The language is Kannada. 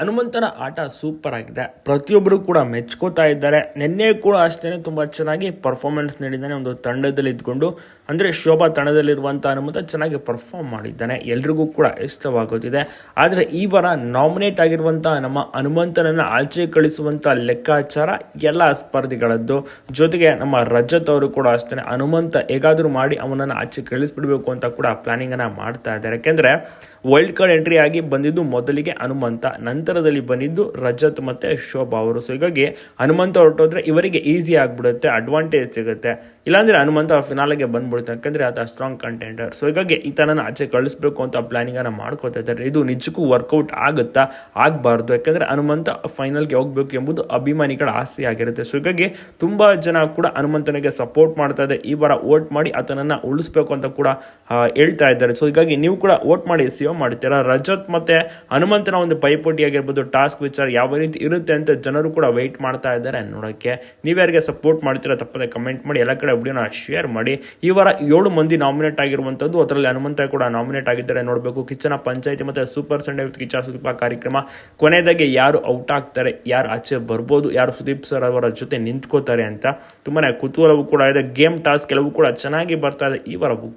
ಹನುಮಂತನ ಆಟ ಸೂಪರ್ ಆಗಿದೆ. ಪ್ರತಿಯೊಬ್ಬರು ಕೂಡ ಮೆಚ್ಕೋತಾ ಇದ್ದಾರೆ. ನಿನ್ನೆ ಕೂಡ ಅಷ್ಟೇ ತುಂಬ ಚೆನ್ನಾಗಿ ಪರ್ಫಾರ್ಮೆನ್ಸ್ ನೀಡಿದ್ದಾನೆ ಒಂದು ತಂಡದಲ್ಲಿ ಇದ್ಕೊಂಡು. ಅಂದರೆ ಶೋಭಾ ತಂಡದಲ್ಲಿರುವಂಥ ಹನುಮಂತ ಚೆನ್ನಾಗಿ ಪರ್ಫಾರ್ಮ್ ಮಾಡಿದ್ದಾನೆ. ಎಲ್ರಿಗೂ ಕೂಡ ಇಷ್ಟವಾಗುತ್ತಿದೆ. ಆದರೆ ಈ ವಾರ ನಾಮಿನೇಟ್ ಆಗಿರುವಂಥ ನಮ್ಮ ಹನುಮಂತನನ್ನು ಆಚೆ ಕಳಿಸುವಂಥ ಲೆಕ್ಕಾಚಾರ ಎಲ್ಲ ಸ್ಪರ್ಧಿಗಳದ್ದು. ಜೊತೆಗೆ ನಮ್ಮ ರಜತ್ ಅವರು ಕೂಡ ಅಷ್ಟೇ ಹನುಮಂತ ಹೇಗಾದರೂ ಮಾಡಿ ಅವನನ್ನು ಆಚೆ ಕಳಿಸ್ಬಿಡಬೇಕು ಅಂತ ಕೂಡ ಪ್ಲಾನಿಂಗನ್ನು ಮಾಡ್ತಾ ಇದ್ದಾರೆ. ಯಾಕೆಂದರೆ ವೈಲ್ಡ್ ಕಾರ್ಡ್ ಎಂಟ್ರಿ ಆಗಿ ಬಂದಿದ್ದು ಮೊದಲಿಗೆ ಹನುಮಂತ, ನಂತರದಲ್ಲಿ ಬಂದಿದ್ದು ರಜತ್ ಮತ್ತೆ ಶೋಭಾ ಅವರು. ಸೊ ಹೀಗಾಗಿ ಹನುಮಂತ ಹೊರಟೋದ್ರೆ ಇವರಿಗೆ ಈಸಿ ಆಗಿಬಿಡುತ್ತೆ ಅಡ್ವಾಂಟೇಜ್ ಸಿಗುತ್ತೆ. ಇಲ್ಲಾಂದ್ರೆ ಹನುಮಂತ ಫಿನಾಲೆಗೆ ಬಂದ್ಬಿಡುತ್ತೆ. ಯಾಕಂದ್ರೆ ಆತ ಸ್ಟ್ರಾಂಗ್ ಕಂಟೆಂಡರ್ ಸೊ ಹೀಗಾಗಿ ಈ ಆಚೆ ಕಳಿಸ್ಬೇಕು ಅಂತ ಪ್ಲಾನಿಂಗ್ ಅನ್ನ ಮಾಡ್ಕೋತಾ ಇದ್ದಾರೆ. ಇದು ನಿಜಕ್ಕೂ ವರ್ಕೌಟ್ ಆಗುತ್ತಾ? ಆಗಬಾರ್ದು. ಯಾಕಂದ್ರೆ ಹನುಮಂತ ಫೈನಲ್ಗೆ ಹೋಗ್ಬೇಕು ಎಂಬುದು ಅಭಿಮಾನಿಗಳ ಆಸೆ ಆಗಿರುತ್ತೆ. ಸೊ ಹೀಗಾಗಿ ತುಂಬಾ ಜನ ಕೂಡ ಹನುಮಂತನಿಗೆ ಸಪೋರ್ಟ್ ಮಾಡ್ತಾ ಇದ್ದಾರೆ. ಈ ವಾರ ವೋಟ್ ಮಾಡಿ ಆತನನ್ನ ಉಳಿಸ್ಬೇಕು ಅಂತ ಕೂಡ ಹೇಳ್ತಾ ಇದ್ದಾರೆ. ಸೊ ಹೀಗಾಗಿ ನೀವು ಕೂಡ ವೋಟ್ ಮಾಡಿ ಸೇವ್ ಮಾಡ್ತೀರಾ? ರಜತ್ ಮತ್ತೆ ಹನುಮಂತನ ಒಂದು ಪೈಪೋಟಿ ಆಗಿರ್ಬೋದು ಟಾಸ್ಕ್ ವಿಚಾರ ಯಾವ ರೀತಿ ಇರುತ್ತೆ ಅಂತ ಜನರು ಕೂಡ ವೆಯ್ಟ್ ಮಾಡ್ತಾ ಇದ್ದಾರೆ ನೋಡೋಕ್ಕೆ. ನೀವ್ಯಾರಿಗೆ ಸಪೋರ್ಟ್ ಮಾಡ್ತೀರಾ ತಪ್ಪದೆ ಕಮೆಂಟ್ ಮಾಡಿ. ಎಲ್ಲ ಕಡೆ ವಿಡಿಯೋನ ಶೇರ್ ಮಾಡಿ. ಈ ವಾರ ಏಳು ಮಂದಿ ನಾಮಿನೇಟ್ ಆಗಿರುವಂಥದ್ದು ಅದರಲ್ಲಿ ಹನುಮಂತ ಕೂಡ ನಾಮಿನೇಟ್ ಆಗಿದ್ದಾರೆ. ನೋಡಬೇಕು, ಕಿಚ್ಚನ ಪಂಚಾಯಿತಿ ಮತ್ತೆ Super Sunday with Kichcha Sudeepa ಕಾರ್ಯಕ್ರಮ. ಕೊನೆಯದಾಗಿ ಯಾರು ಔಟ್ ಆಗ್ತಾರೆ, ಯಾರು ಆಚೆ ಬರ್ಬೋದು, ಯಾರು ಸುದೀಪ್ ಸರ್ ಅವರ ಜೊತೆ ನಿಂತ್ಕೋತಾರೆ ಅಂತ ತುಂಬಾನೇ ಕುತೂಹಲವೂ ಕೂಡ ಇದೆ. ಗೇಮ್ ಟಾಸ್ಕ್ ಕೆಲವು ಕೂಡ ಚೆನ್ನಾಗಿ ಬರ್ತಾ ಇದೆ ಈ ವಾರವೂ